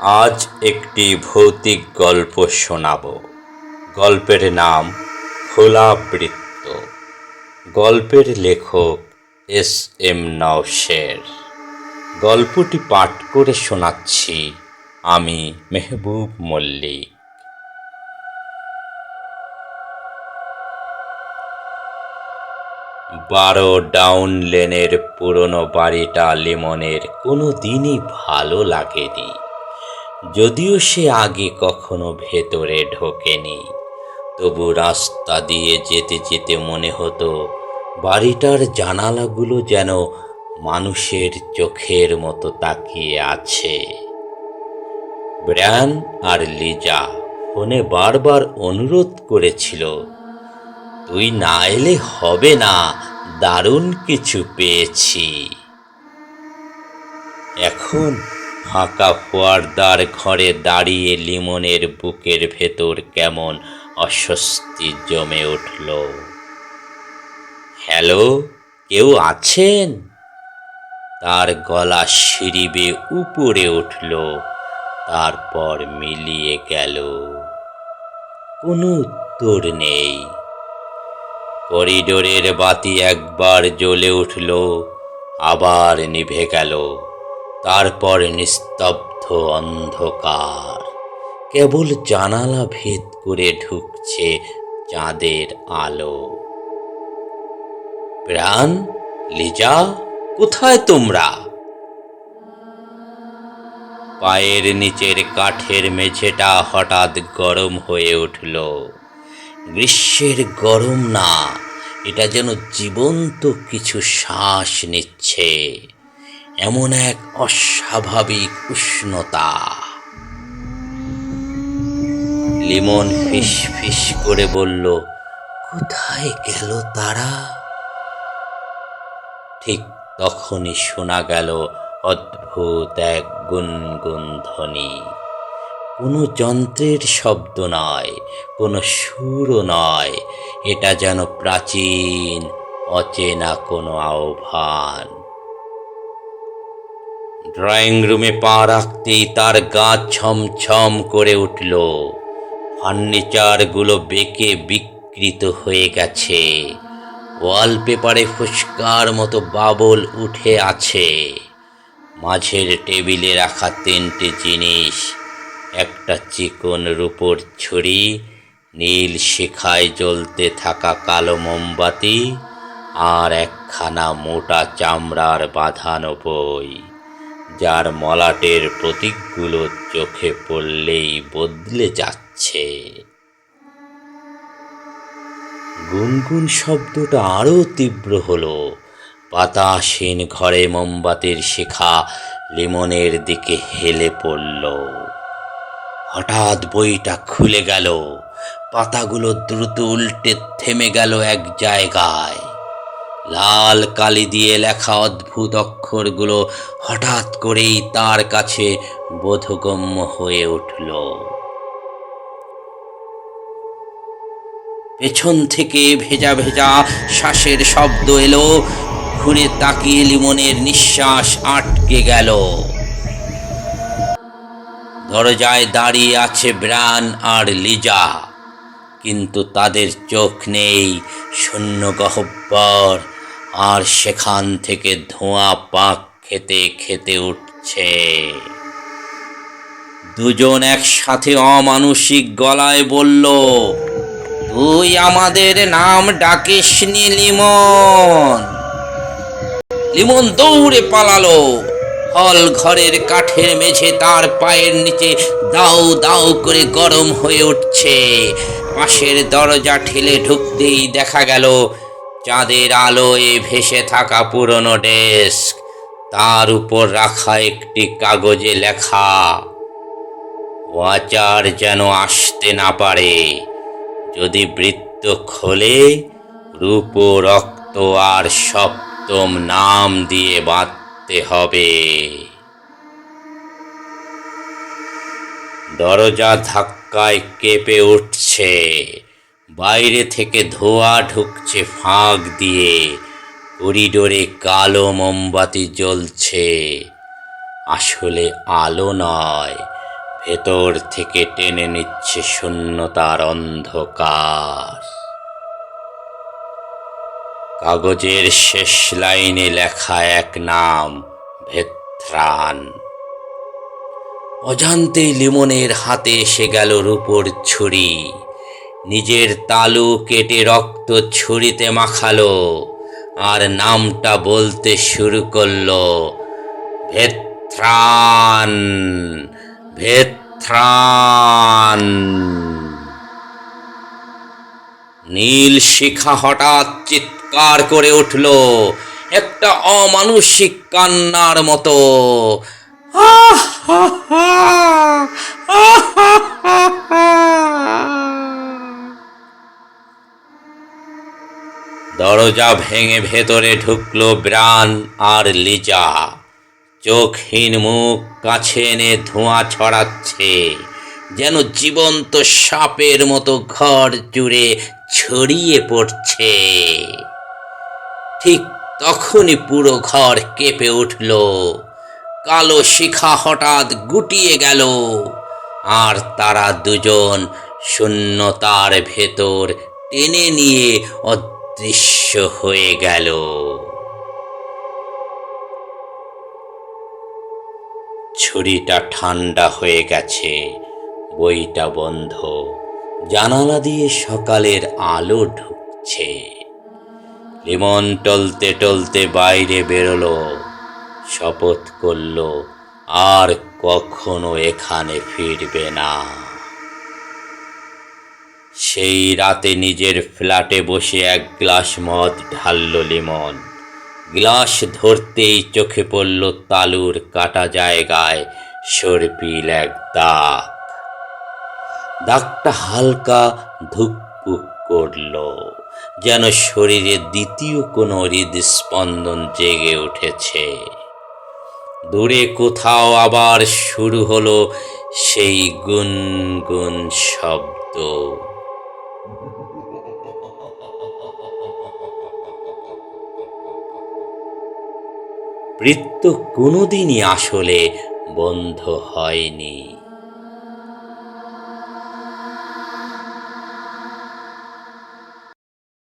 আজ একটি ভৌতিক গল্প শোনাব। গল্পের নাম খোলা বৃত্ত গল্পের লেখক এস এম নওশের। গল্পটি পাঠ করে শোনাচ্ছি আমি মেহবুব মল্লিক। বারো ডাউন লেনের পুরনো বাড়িটা লিমনের কোনো দিনই ভালো লাগেনি। যদিও সে আগে কখনো ভেতরে ঢোকেনি, তবু রাস্তা দিয়ে যেতে যেতে মনে হতো বাড়িটার জানালাগুলো যেন মানুষের চোখের মতো তাকিয়ে আছে। ব্র্যান আর লিজা ফোনে বারবার অনুরোধ করেছিল, তুই না এলে হবে না, দারুণ কিছু পেয়েছি। এখন ফাঁকা ফোয়ারদার ঘরে দাঁড়িয়ে লিমনের বুকের ভেতর কেমন অস্বস্তি জমে উঠল। হ্যালো, কেউ আছেন? তার গলা সিঁড়িবে উপরে উঠল, তারপর মিলিয়ে গেল। কোনো উত্তর নেই। করিডোরের বাতি একবার জ্বলে উঠল, আবার নিভে গেল। তারপর নিস্তব্ধ অন্ধকার। কেবল জানালা ভেদ করে ঢুকছে চাঁদের আলো। প্রাণ, লিজা, কোথায় তোমরা? পায়ের নিচের কাঠের মেঝেটা হঠাৎ গরম হয়ে উঠল। গ্রীষ্মের গরম না, এটা যেন জীবন্ত কিছু শ্বাস নিচ্ছে। এমন এক অস্বাভাবিক উষ্ণতা। লিমন ফিস ফিস করে বলল, কোথায় গেল তারা? ঠিক তখনই শোনা গেল অদ্ভুত এক গুনগুন ধ্বনি। কোনো যন্ত্রের শব্দ নয়, কোনো সুরও নয়, এটা যেন প্রাচীন, অচেনা কোনো আহ্বান। ড্রয়িং রুমে পা রাখতেই তার গা ছমছম করে উঠল। ফার্নিচারগুলো বেঁকে বিকৃত হয়ে গেছে। ওয়ালপেপারে ফুসকার মতো বাবল উঠে আছে। মাঝের টেবিলে রাখা তিনটে জিনিস। একটা চিকন রূপোর ছুরি, নীল শিখায় জ্বলতে থাকা কালো মোমবাতি আর একখানা মোটা চামড়ার বাঁধানো বই। যার মলাটের প্রতীকগুলো চোখে পড়লেই বদলে যাচ্ছে। গুনগুন শব্দটা আরও তীব্র হলো। বাতাসহীন ঘরে মোমবাতির শিখা লিমনের দিকে হেলে পড়ল। হঠাৎ বইটা খুলে গেল। পাতাগুলো দ্রুত উল্টে থেমে গেল এক জায়গায়। লাল কালি দিয়ে লেখা অদ্ভুত অক্ষরগুলো হঠাৎ করেই তার কাছে বোধগম্য হয়ে উঠল। পেছন থেকে ভেজা ভেজা শ্বাসের শব্দ এলো, ঘুরে তাকিয়ে লিমনের নিঃশ্বাস আটকে গেল। দরজায় দাঁড়িয়ে আছে ব্রান আর লিজা, কিন্তু তাদের চোখ নেই শূন্য গহব্বর। আর সেখান থেকে ধোঁয়া পাক খেতে খেতে উঠছে। দুজন একসাথে অমানসিক গলায় বলল, তুই আমাদের নাম ডাকিস নি লিমন। লিমন দৌড়ে পালালো। হল ঘরের কাঠের মেঝে তার পায়ের নিচে দাউ দাউ করে গরম হয়ে উঠছে। পাশের দরজা ঠেলে ঢুকতেই দেখা গেল চাঁদের আলোয় ভেসে থাকা পুরনো ডেস্ক, তার উপর রাখা একটি কাগজে লেখা, ওয়াচার যেন আসতে না পারে, যদি বৃত্ত খোলে, রূপ রক্ত আর সপ্তম নাম দিয়ে বাঁধতে হবে। দরজা ধাক্কায় কেঁপে উঠছে। বাইরে থেকে ধোঁয়া ঢুকছে ফাঁক দিয়ে। করিডোরে কালো মোমবাতি জ্বলছে। আসলে আলো নয়, ভেতর থেকে টেনে নিচ্ছে শূন্যতার অন্ধকার। কাগজের শেষ লাইনে লেখা এক নাম ভেত্রান অজান্তেই লিমনের হাতে এসে গেল রূপোর ছুরি। নিজের তালু কেটে রক্ত ছুরিতে মাখালো আর নামটা বলতে শুরু করল ভেত্রান ভেত্রান নীল শিখা হঠাৎ চিৎকার করে উঠল একটা অমানুষিক কান্নার মতো। আহ হা হা, আহ হা হা। দরজা ভেঙে ভেতরে ঢুকলো ব্রান আর লিজা। চোখহীন মুখ কাছে এনে ধোঁয়া ছড়াচ্ছে, যেন জীবন্ত সাপের মতো ঘর জুড়ে ছড়িয়ে পড়ছে। ঠিক তখনই পুরো ঘর কেঁপে উঠল, কালো শিখা হঠাৎ গুটিয়ে গেল, আর তারা দুজন শূন্যতার ভেতর টেনে নিয়ে অদৃশ্য হয়ে গেল। ছুরিটা ঠান্ডা হয়ে গেছে, বইটা বন্ধ। জানালা দিয়ে সকালের আলো ঢুকছে। লিমন টলতে টলতে বাইরে বেরোলো, শপথ করল, আর কখনো এখানে ফিরবে না। সেই রাতে নিজের ফ্ল্যাটে বসে এক গ্লাস মদ ঢালল লিমন। গ্লাস ধরতেই চোখে পড়ল তালুর কাটা জায়গায় সর্পিল এক দাগ। দাগটা হালকা ধুকপুক করল, যেন শরীরে দ্বিতীয় কোনো হৃদস্পন্দন জেগে উঠেছে। দূরে কোথাও আবার শুরু হলো সেই গুনগুন শব্দ। বৃত্ত কোনোদিনই আসলে বন্ধ হয়নি।